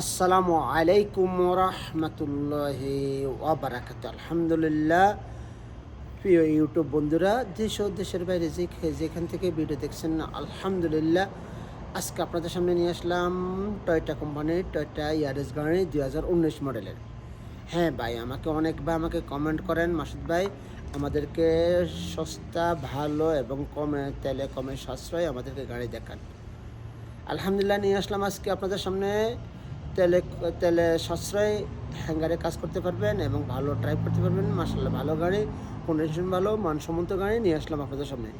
আসসালামু আলাইকুম রহমতুল্লাহ ওবরাকাত আলহামদুলিল্লাহ। প্রিয় ইউটিউব বন্ধুরা, দেশ ও দেশের বাইরে যে যেখান থেকে ভিডিও দেখছেন, আলহামদুলিল্লাহ। আজকে আপনাদের সামনে নিয়ে আসলাম টয়টা কোম্পানির টয়টা ইয়ারেস গাড়ি দুই হাজার উনিশ মডেলের। হ্যাঁ ভাই, আমাকে অনেক ভাই আমাকে কমেন্ট করেন, মাসুদ ভাই। আমাদেরকে সস্তা, ভালো এবং কমে তেলে কমে সাশ্রয় আমাদেরকে গাড়ি দেখান। আলহামদুলিল্লাহ, নিয়ে আসলাম আজকে আপনাদের সামনে তেলে তেলে সাশ্রয় হ্যাঙ্গারে কাজ করতে পারবেন এবং ভালো ড্রাইভ করতে পারবেন। মাসাল্লাহ ভালো গাড়ি কন্ডিশন ভালো, মানসম্মত গাড়ি নিয়ে আসলাম আপনাদের সামনে।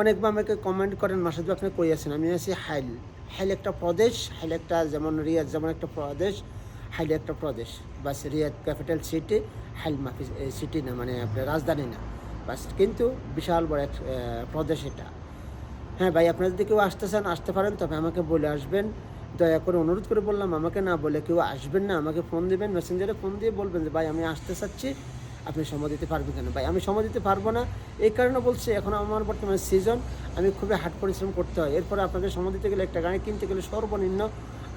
অনেকবার আমাকে কমেন্ট করেন, মাসাদ আপনি কই আছেন? আমি আছি হাইল হাইল একটা প্রদেশ, হাইল একটা যেমন রিয়াদ, যেমন একটা প্রদেশ, হাইল একটা প্রদেশ। বাস রিয়াদ ক্যাপিটাল সিটি হাইল মাফি সিটি না মানে আপনার রাজধানী না। বাস কিন্তু বিশাল বড় এক প্রদেশ এটা। হ্যাঁ ভাই, আপনারা যদি কেউ আসতে চান, আসতে পারেন, তবে আমাকে বলে আসবেন। দয়া করে অনুরোধ করে বললাম, আমাকে না বলে কেউ আসবেন না, আমাকে ফোন দেবেন মেসেঞ্জারে ফোন দিয়ে বলবেন যে, ভাই, আমি আসতে চাচ্ছি, আপনি সময় দিতে পারবেন কেন? ভাই, আমি সময় দিতে পারব না। এই কারণে বলছি, এখন আমার বর্তমানে সিজন আমি খুবই হাট পরিশ্রম করতে হয়। এরপরে আপনাকে সময় দিতে গেলে একটা গাড়ি কিনতে গেলে সর্বনিম্ন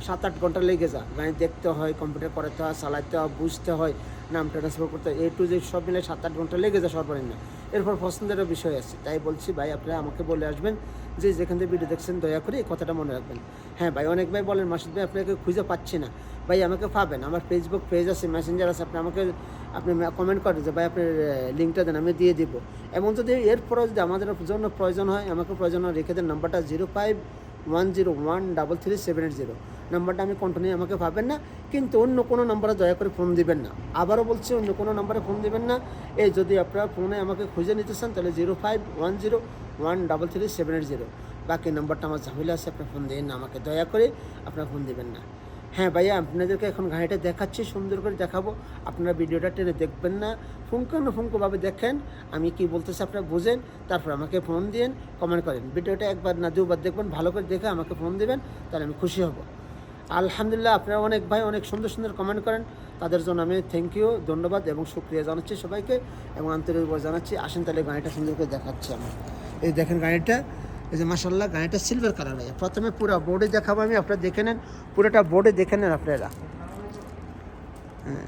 সাত আট ঘণ্টা লেগে যায়। গাড়ি দেখতে হয় কম্পিউটার করাতে হয়, চালাতে হয়, বুঝতে হয়। নাম ট্রান্সফার করতে এ টু জেড সব মিলে সাত আট ঘণ্টা লেগে যায় সর্বনিম্ন। এরপর পছন্দেরও বিষয় আছে। তাই বলছি, ভাই, আপনারা আমাকে বলে আসবেন যে, যেখান থেকে ভিডিও দেখছেন, দয়া করে এই কথাটা মনে রাখবেন। হ্যাঁ ভাই, অনেক ভাই বলেন, মাসুদ ভাই, আপনাকে খুঁজে পাচ্ছি না। ভাই, আমাকে পাবেন। আমার ফেসবুক পেজ আছে মেসেঞ্জার আছে। আপনি আমাকে, আপনি কমেন্ট করেন যে, ভাই, আপনার লিঙ্কটা দেন, আমি দিয়ে দিব। এবং যদি এরপরেও যদি আমাদের জন্য প্রয়োজন হয়, আমাকে প্রয়োজন হয়, রেখে দেন নাম্বারটা zero five one zero one double three seven eight zero নাম্বারটা আমি কন্টিনিউ আমাকে পাবেন না, কিন্তু অন্য কোনো নাম্বারে দয়া করে ফোন দিবেন না। আবারও বলছি, অন্য কোনো নাম্বারে ফোন দিবেন না। এই যদি আপনারা ফোনে আমাকে খুঁজে নিতে চান, তাহলে zero five one zero one double three seven eight zero বাকি নাম্বারটা আমার ঝামেলা আছে আপনি ফোন দিন না আমাকে, দয়া করে আপনারা ফোন দিবেন না। হ্যাঁ ভাইয়া, আপনাদেরকে এখন গাড়িটা দেখাচ্ছি, সুন্দর করে দেখাবো। আপনারা ভিডিওটা টেনে দেখবেন না। ফুঙ্কানুফুঙ্কভাবে দেখেন, আমি কি বলতেছি আপনারা বুঝেন, তারপর আমাকে ফোন দিন কমেন্ট করেন। ভিডিওটা একবার না দুবার দেখবেন, ভালো করে দেখে আমাকে ফোন দিবেন, তাহলে আমি খুশি হব। আলহামদুলিল্লাহ, আপনারা অনেক ভাই অনেক সুন্দর সুন্দর কমেন্ট করেন। তাদের জন্য আমি থ্যাংক ইউ ধন্যবাদ এবং শুক্রিয়া জানাচ্ছি সবাইকে এবং আন্তরিকভাবে জানাচ্ছি। আসেন তাহলে গাড়িটা সুন্দর করে দেখাচ্ছি আমি এই দেখেন গাড়িটা, এই যে মাসাল্লাহ গাড়িটা সিলভার কালার ভাইয়া। প্রথমে পুরো বোর্ডে দেখাবো আমি, আপনারা দেখে নেন। পুরোটা বোর্ডে দেখে নেন আপনারা। হ্যাঁ।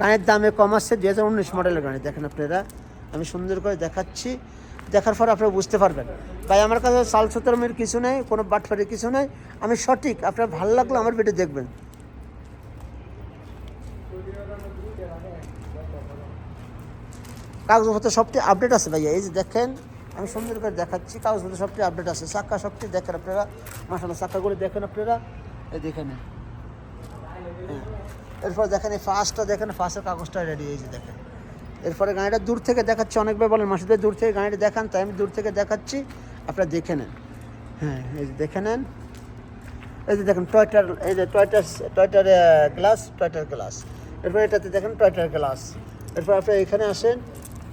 গাড়ির দামে কম আসছে দু হাজার উনিশ মডেলের গাড়ি, দেখেন আপনারা। আমি সুন্দর করে দেখাচ্ছি। দেখার পর আপনারা বুঝতে পারবেন। ভাই, আমার কাছে সাল সতরমের কিছু নেই, কোনো বাটফারের কিছু নেই। আমি সঠিক, আপনার ভালো লাগল আমার ভিডিও দেখবেন। কাগজপত্র সবটি আপডেট আছে ভাইয়া, এই যে দেখেন, আমি সুন্দর করে দেখাচ্ছি কাগজপত্র সবটি আপডেট আছে। চাক্কা সবটি দেখেন আপনারা মাসাল্লাহ চাক্কাগুলো দেখেন আপনারা। এই দেখে নেন হ্যাঁ। এরপর দেখেন এই ফার্স্টটা দেখেন ফার্স্টের কাগজটা রেডি এই যে দেখেন। এরপরে গাড়িটা দূর থেকে দেখাচ্ছি, অনেকবার বলেন মাসুদের, দূর থেকে গাড়িটা দেখান, তাই আমি দূর থেকে দেখাচ্ছি, আপনারা দেখে নেন। হ্যাঁ এই যে দেখে নেন। এই যে দেখেন, টয়টার, এই যে টয়টার টয়টার গ্লাস টয়টার গ্লাস। এরপর এটাতে দেখেন টয়টার গ্লাস। এরপর আপনি এখানে আসেন,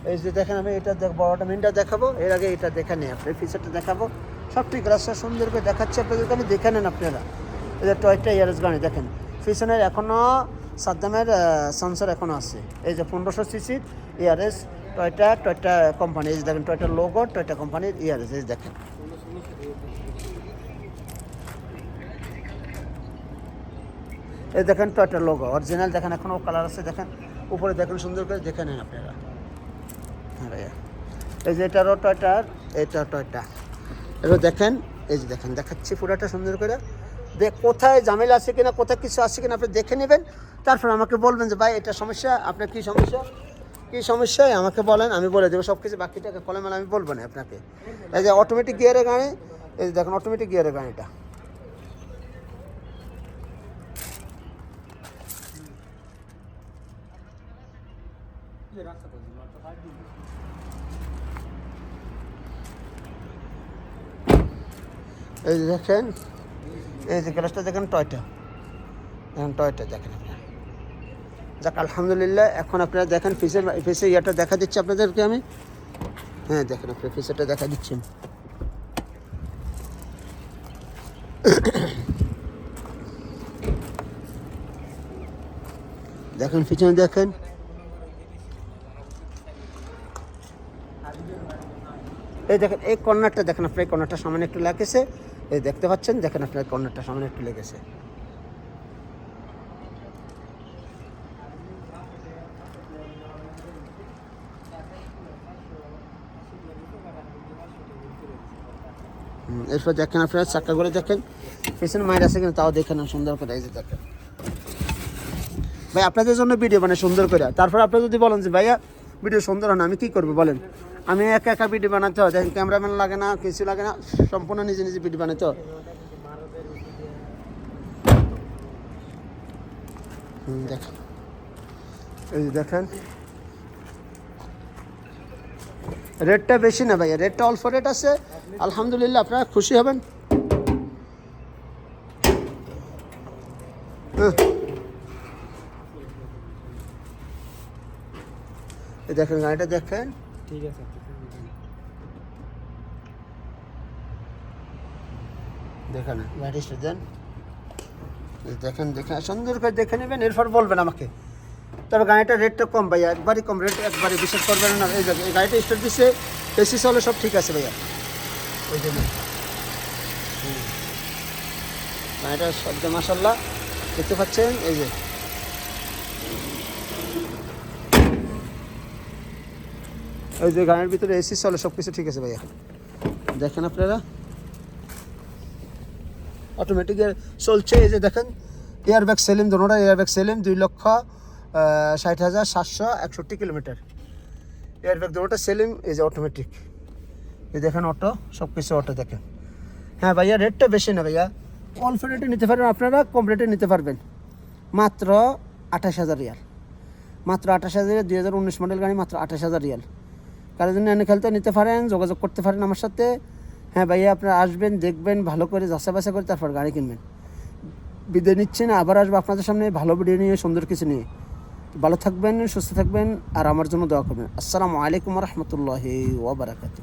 এই যে দেখেন আমি এটা দেখ, বড়টা মেনটা দেখাবো, এর আগে এটা দেখে নেই, আপনি ফিচারটা দেখাবো। সবটি গ্লাসটা সুন্দর করে দেখাচ্ছি, আপনাদেরকে আমি দেখে নেন আপনারা। এই যে টয়টা ইয়ারস গাড়ি, দেখেন। পিছনের এখনও সাদ্দামের সেন্সর এখন আছে। এই যে পনেরোশো সিসির ইয়ারএস টয়টা টয়টা কোম্পানি এই দেখেন টয়টা লোগো টয়টা কোম্পানির ইয়ারএস এই দেখেন। এই দেখেন টয়টা লোগো অরিজিনাল দেখেন এখনও কালার আছে, দেখেন। উপরে দেখেন, সুন্দর করে দেখে নেন আপনারা। হ্যাঁ ভাইয়া। এই যে এটারও টয়টার এটা টয়টা। এবার দেখেন, এই যে দেখেন, দেখাচ্ছি পুরাটা সুন্দর করে। দেখ কোথায় ঝামেলা আছে কিনা, কোথায় কিছু আছে কিনা আপনি দেখে নেবেন। তারপর আমাকে বলবেন যে, ভাই, এটা সমস্যা? আপনার কী সমস্যা? কী সমস্যায়? আমাকে বলেন, আমি বলে দেবো সব কিছু বাকিটাকে কলমেলা আমি বলব না আপনাকে। এই যে অটোমেটিক গিয়ারের গাড়ি, এই যে দেখেন অটোমেটিক গিয়ারের গাড়িটা। এই যে দেখেন এই যে গ্লাসটা দেখেন টয়টা। দেখেন টয়টা, দেখেন আপনারা। যাক, আলহামদুলিল্লাহ, এখন আপনারা দেখেন ফিসের ফিসের ইয়াটা দেখা দিচ্ছি আপনাদেরকে আমি। হ্যাঁ দেখেন আপনার ফিসেরটা দেখা দিচ্ছি। দেখেন, পিছনে দেখেন। এই দেখেন, এই কর্নারটা দেখেন আপনার কর্নারটা সামনে একটু লেগেছে। এই দেখতে পাচ্ছেন, দেখেন আপনার কর্নারটা সামনে একটু লেগেছে। এরপর দেখেন আপনার চাক্কা করে দেখেন। পেছনে মায়ের আছে কিনা তাও দেখেন, সুন্দর করে, এই যে দেখেন। ভাই, আপনাদের জন্য ভিডিও মানে সুন্দর করে। তারপর আপনারা যদি বলেন যে, ভাইয়া ভিডিও সুন্দর হয় না, আমি কী করব বলেন? আমি একা একা ভিডিও বানাতে হয়, দেখেন ক্যামেরাম্যান লাগে না, কিছু লাগে না, সম্পূর্ণ নিজে নিজে ভিডিও বানাতে হয়। দেখেন এই দেখেন। রেটটা বেশি না ভাইয়া রেটটা অল্প রেট আছে। আলহামদুলিল্লাহ, আপনারা খুশি হবেন? হ্যাঁ। দেখেন গাড়িটা দেখেন। ঠিক আছে দেখেন গাড়ি দেন। দেখেন দেখেন সুন্দর করে দেখে নেবেন এরপর বলবেন আমাকে। তবে গাড়িটার রেটটা কম ভাইয়া একবারই কম রেট একবারে বিশ্বাস করবেন না। এই দেখেন এই গাড়িটা স্টার্ট দিচ্ছে এসি চলে সব ঠিক আছে ভাইয়া। ওই জন্য গাড়িটা শব্দ মাসাল্লাহ দেখতে পাচ্ছেন এই যে। ওই যে গাড়ির ভিতরে এসি চলে সব কিছু ঠিক আছে ভাইয়া। দেখেন আপনারা? অটোমেটিক চলছে, এই যে দেখেন এয়ারব্যাগ সেলিম, দোনোটা এয়ারব্যাগ সেলিম, দুই লক্ষ ষাট হাজার সাতশো একষট্টি কিলোমিটার। এয়ারব্যাগ দোনোটা সেলিম, এই যে অটোমেটিক এই দেখেন অটো সব কিছু অটো দেখেন। হ্যাঁ ভাইয়া রেটটা বেশি না ভাইয়া। অল্প রেটে নিতে পারবেন আপনারা, কম রেটে নিতে পারবেন। মাত্র আঠাশ হাজার রিয়াল। মাত্র আঠাশ হাজার, দুই হাজার উনিশ মডেল গাড়ি মাত্র আঠাশ হাজার রিয়াল। কারোর জন্য এনে খেলতে নিতে পারেন, যোগাযোগ করতে পারেন আমার সাথে। হ্যাঁ ভাইয়া আপনারা আসবেন, দেখবেন, ভালো করে যাচা বাছা করে তারপর গাড়ি কিনবেন। বিদায় নিচ্ছেন আবার আসব আপনাদের সামনে ভালো ভিডিও নিয়ে, সুন্দর কিছু নিয়ে। ভালো থাকবেন, সুস্থ থাকবেন, আর আমার জন্য দোয়া করবেন। আসসালামু আলাইকুম রহমতুল্লাহি ওবরাকাতু